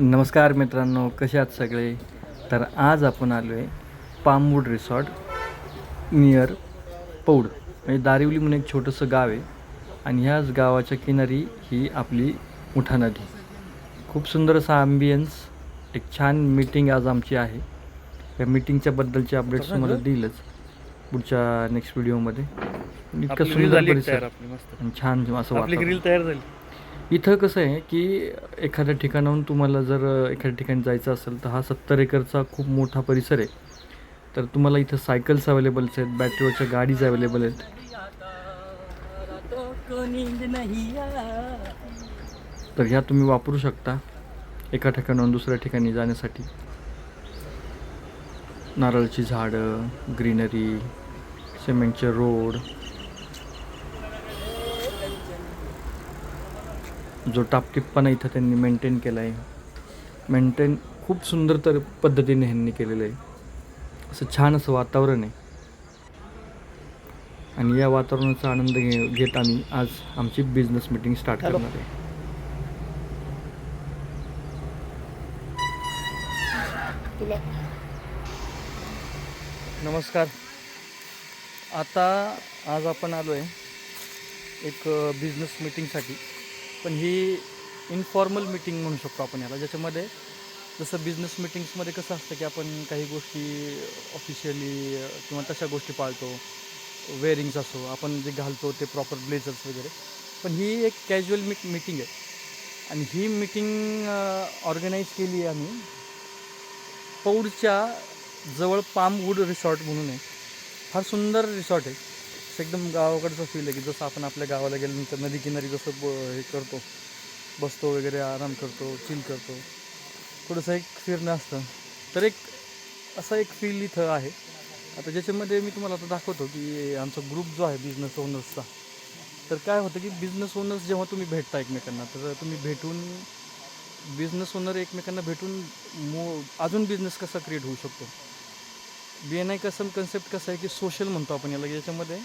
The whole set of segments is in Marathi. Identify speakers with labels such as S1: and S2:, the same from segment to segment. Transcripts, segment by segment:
S1: नमस्कार मित्रांनो कसे आहात सगळे? तर आज आपण आलो आहे पामवूड रिसॉर्ट नियर पौड म्हणजे दारिवली म्हणून एक छोटंसं गाव आहे. आणि ह्याच गावाच्या किनारी ही आपली मुठा नदी. खूप सुंदर असा ॲम्बियन्स एक छान मीटिंग आज आमची आहे. या मीटिंगच्या बद्दलचे अपडेट्स तुम्हाला देईलच पुढच्या नेक्स्ट व्हिडिओमध्ये इतकं सुंदर परिसर. आणि छान असं.
S2: ग्रिल तयार झाली.
S1: इथं कसं आहे की एखाद्या ठिकाणाहून तुम्हाला जर एखाद्या ठिकाणी जायचं असेल तर हा सत्तर एकरचा खूप मोठा परिसर आहे. तर तुम्हाला इथं सायकल्स अवेलेबल्स आहेत बॅटरीवरच्या गाडीज अवेलेबल आहेत. तर ह्या तुम्ही वापरू शकता एका ठिकाणाहून दुसऱ्या ठिकाणी जाण्यासाठी. नारळची झाडं ग्रीनरी सिमेंटचे रोड जो टापटिप्पणा इथं त्यांनी मेंटेन केला आहे. मेंटेन खूप सुंदर तर पद्धतीने ह्यांनी केलेलं आहे. असं छान असं वातावरण आहे. आणि या वातावरणाचा आनंद घे घेत आम्ही आज आमची बिझनेस मीटिंग स्टार्ट. करणार आहे. नमस्कार. आता आज आपण आलो आहे एक बिझनेस मीटिंगसाठी पण ही इनफॉर्मल मीटिंग म्हणू शकतो आपण याला ज्याच्यामध्ये जसं बिझनेस मीटिंग्समध्ये कसं असतं की आपण काही गोष्टी ऑफिशियली किंवा तशा गोष्टी पाळतो. वेअरिंग्स असो आपण जे घालतो ते प्रॉपर ब्लेझर्स वगैरे. पण ही एक कॅज्युअल मीट मीटिंग आहे. आणि ही मीटिंग ऑर्गनाईज केली आहे आम्ही. पौडच्या जवळ पामवूड रिसॉर्ट म्हणून आहे. फार सुंदर रिसॉर्ट आहे. असं एकदम गावाकडचं फील आहे की जसं आपण आपल्या गावाला गेल्यानंतर नदी किनारी जसं ब हे करतो बसतो वगैरे आराम करतो चिल करतो. थोडंसं एक फिरणं असतं. तर एक असा एक फील इथं आहे. आता ज्याच्यामध्ये मी तुम्हाला आता दाखवतो की आमचा ग्रुप जो आहे बिझनेस ओनर्सचा तर काय होतं की बिझनेस ओनर्स जेव्हा तुम्ही भेटता एकमेकांना तर तुम्ही भेटून बिझनेस ओनर एकमेकांना भेटून मो अजून बिझनेस कसा क्रिएट होऊ शकतो? बी एन आय कसं कन्सेप्ट कसं आहे की सोशल म्हणतो आपण याला याच्यामध्ये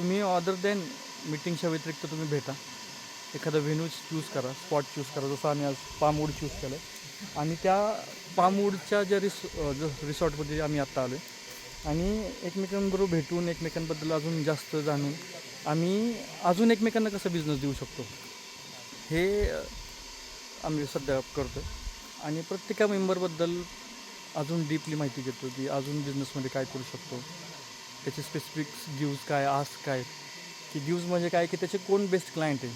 S1: तुम्ही अदर दॅन मीटिंगच्या व्यतिरिक्त तुम्ही भेटा. एखादा व्हेन्यू चूज करा स्पॉट चूज करा. जसं आम्ही आज पामवूड चूज केलं आहे आणि त्या पामवूडच्या ज्या रिस ज रिसॉर्टमध्ये आम्ही आत्ता आलो आहे आणि एकमेकांबरोबर भेटून एकमेकांबद्दल अजून जास्त जाणून आम्ही अजून एकमेकांना कसं बिझनेस देऊ शकतो? हे आम्ही सध्या करतो आणि प्रत्येका मेंबरबद्दल अजून डीपली माहिती घेतो की अजून बिझनेसमध्ये काय करू शकतो? त्याचे स्पेसिफिक ड्यूज काय आस्क काय. की ड्यूज म्हणजे काय की त्याचे कोण बेस्ट क्लायंट आहे?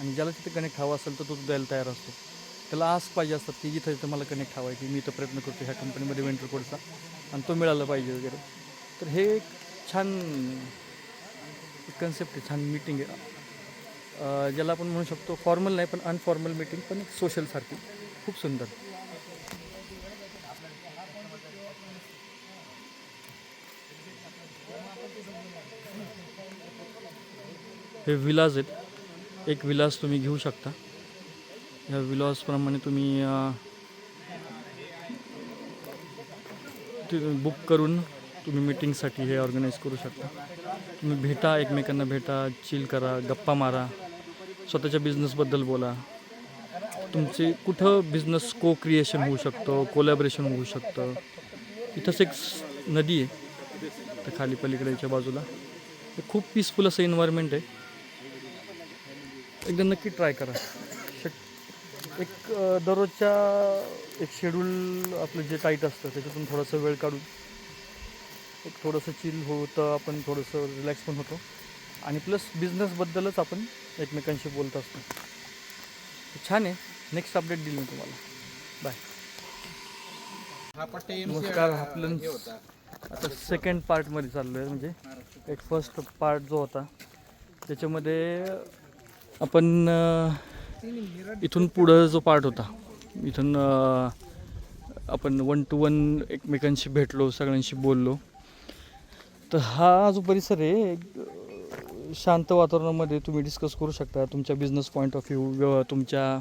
S1: आणि ज्याला तिथे कनेक्ट हवा असेल तर तो द्यायला तयार असतो. त्याला आस्क पाहिजे असतात की इथं जिथं मला कनेक्ट हवा आहे की मी तर प्रयत्न करतो ह्या कंपनीमध्ये वेंटर कोडचा आणि तो मिळाला पाहिजे वगैरे. तर हे एक छान कन्सेप्ट आहे छान मीटिंग आहे. ज्याला आपण म्हणू शकतो फॉर्मल नाही पण अनफॉर्मल मीटिंग पण एक सोशलसारखी खूप सुंदर. हे विलाज आहेत. एक विलास तुम्ही घेऊ शकता. ह्या विलासप्रमाणे तुम्ही अं, बुक करून तुम्ही मीटिंगसाठी हे ऑर्गनाईज करू शकता. तुम्ही भेटा एकमेकांना भेटा चिल करा गप्पा मारा स्वतःच्या बिझनेसबद्दल बोला. तुमचे कुठं बिझनेस को क्रिएशन होऊ शकतं कोलॅबरेशन होऊ शकतं? इथंच एक नदी आहे. तर खाली पलीकडेच्या बाजूला. हे खूप पीसफुल असं एन्व्हायरमेंट आहे. एकदा नक्की ट्राय करा. शक एक दररोजच्या एक शेड्यूल आपलं जे टाईट असतं त्याच्यातून थोडासा वेळ काढून एक थोडंसं चिल होतं आपण थोडंसं रिलॅक्स पण होतो. आणि प्लस बिझनेसबद्दलच आपण एकमेकांशी बोलत असतो. छान आहे. नेक्स्ट अपडेट दिली मी तुम्हाला. बाय नमस्कार आपलं आता सेकंड पार्टमध्ये चाललो आहे म्हणजे एक फर्स्ट पार्ट जो होता त्याच्यामध्ये आपण इथून पुढं जो पार्ट होता इथून आपण वन टू वन एकमेकांशी भेटलो सगळ्यांशी बोललो. तर हा जो परिसर आहे शांत वातावरणामध्ये तुम्ही डिस्कस करू शकता. तुमच्या बिझनेस पॉईंट ऑफ व्ह्यू तुमच्या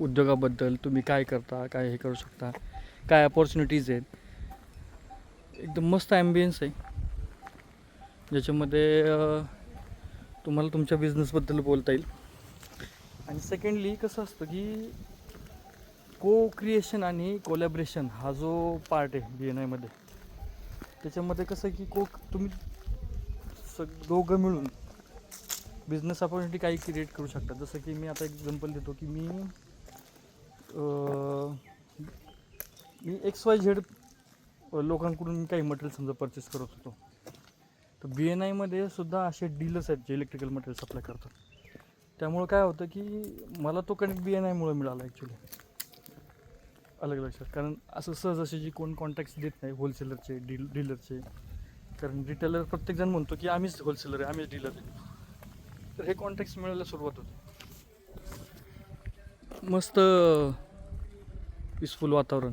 S1: उद्योगाबद्दल तुम्ही काय करता काय हे करू शकता काय अपॉर्च्युनिटीज आहेत. एकदम मस्त ॲम्बियन्स आहे. ज्याच्यामध्ये तुम्हाला तुमच्या बिझनेसबद्दल बोलता येईल. आणि सेकंडली कसं असतं की को क्रिएशन आणि कोलॅबरेशन हा जो पार्ट आहे बी एन आयमध्ये त्याच्यामध्ये कसं आहे की को तुम्ही सग दोघं मिळून बिझनेस अपॉर्च्युनिटी काही क्रिएट करू शकता. जसं की मी आता एक्झाम्पल देतो की मी मी एक्स वाय झेड लोकांकडून मी काही मटेरियल समजा परचेस करत होतो. तर बी एन आयमध्ये सुद्धा असे डीलर्स आहेत जे इलेक्ट्रिकल मटेरियल सप्लाय करतात. त्यामुळं काय होतं की मला तो कनेक्ट बी एन आयमुळे मिळाला ॲक्च्युली अलग लक्षात. कारण असं सहज असे जी कोण कॉन्टॅक्ट्स देत नाही होलसेलरचे डील डीलरचे कारण रिटेलर प्रत्येकजण म्हणतो की आम्हीच होलसेलर आहे आम्हीच डीलर आहे. तर हे कॉन्टॅक्ट्स मिळायला सुरुवात होते. मस्त पीसफुल वातावरण.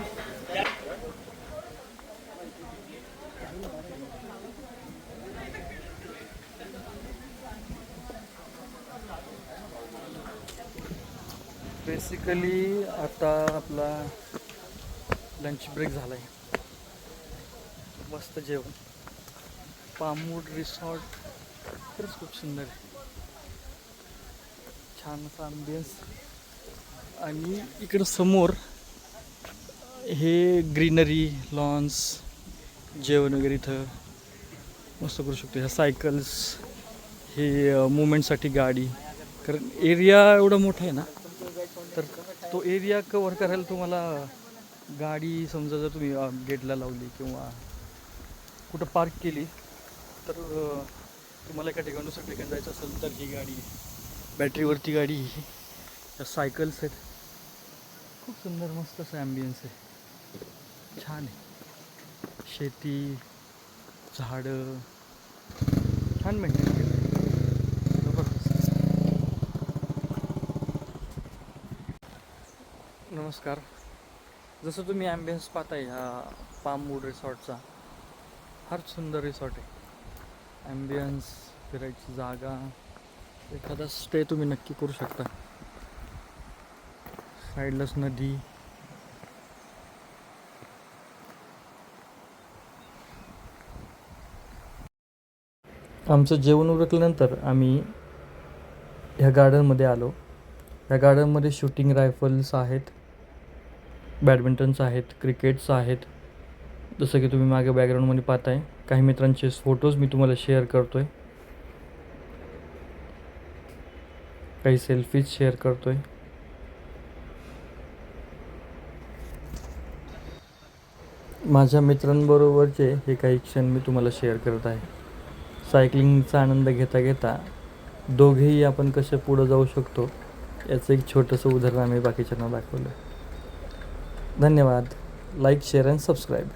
S1: बेसिकली आता आपला लंच ब्रेक झाला आहे मस्त जेवण. पामूड रिसॉर्ट खरंच खूप सुंदर आहे. छान असा ambience. आणि इकडं समोर हे ग्रीनरी लॉन्स जेवण वगैरे इथं मस्त करू शकतो. ह्या सायकल्स हे मुवमेंटसाठी गाडी. कारण एरिया एवढा मोठा आहे ना तर तो एरिया कवर करायला तुम्हाला गाडी समजा जर तुम्ही गेटला लावली किंवा कुठं पार्क केली तर तुम्हाला एका ठिकाण दुसऱ्या ठिकाणी जायचं असेल तर ही गाडी बॅटरीवरती गाडी ही त्या सायकल्स आहेत. खूप सुंदर मस्त असं ॲम्बियन्स आहे. छान आहे. शेती झाडं छान मेंटेन केलं जबरदस्त नमस्कार. जसं तुम्ही ॲम्बियन्स पाहताय ह्या पामवूड रिसॉर्टचा फार सुंदर रिसॉर्ट आहे. ॲम्बियन्स फिरायची जागा एखादा स्टे तुम्ही नक्की करू शकता. साईडलाच नदी. आमचं जेवण उरकल्यानंतर आम्ही ह्या गार्डनमध्ये आलो. ह्या गार्डनमध्ये शूटिंग रायफल्स आहेत. बॅडमिंटन्स आहेत क्रिकेट्स आहेत. जसं की तुम्ही मागे बॅकग्राऊंडमध्ये पाहताय काही मित्रांचे फोटोज मी तुम्हाला शेअर करतो आहे काही सेल्फीज शेअर करतो आहे माझ्या मित्रांबरोबरचे हे काही क्षण मी तुम्हाला शेअर करत आहे. सायकलिंगचा आनंद घेता घेता दोघेही आपण कसे पुढं जाऊ शकतो याचं एक छोटंसं उदाहरण आम्ही बाकीच्यांना दाखवलं. धन्यवाद. Like share and subscribe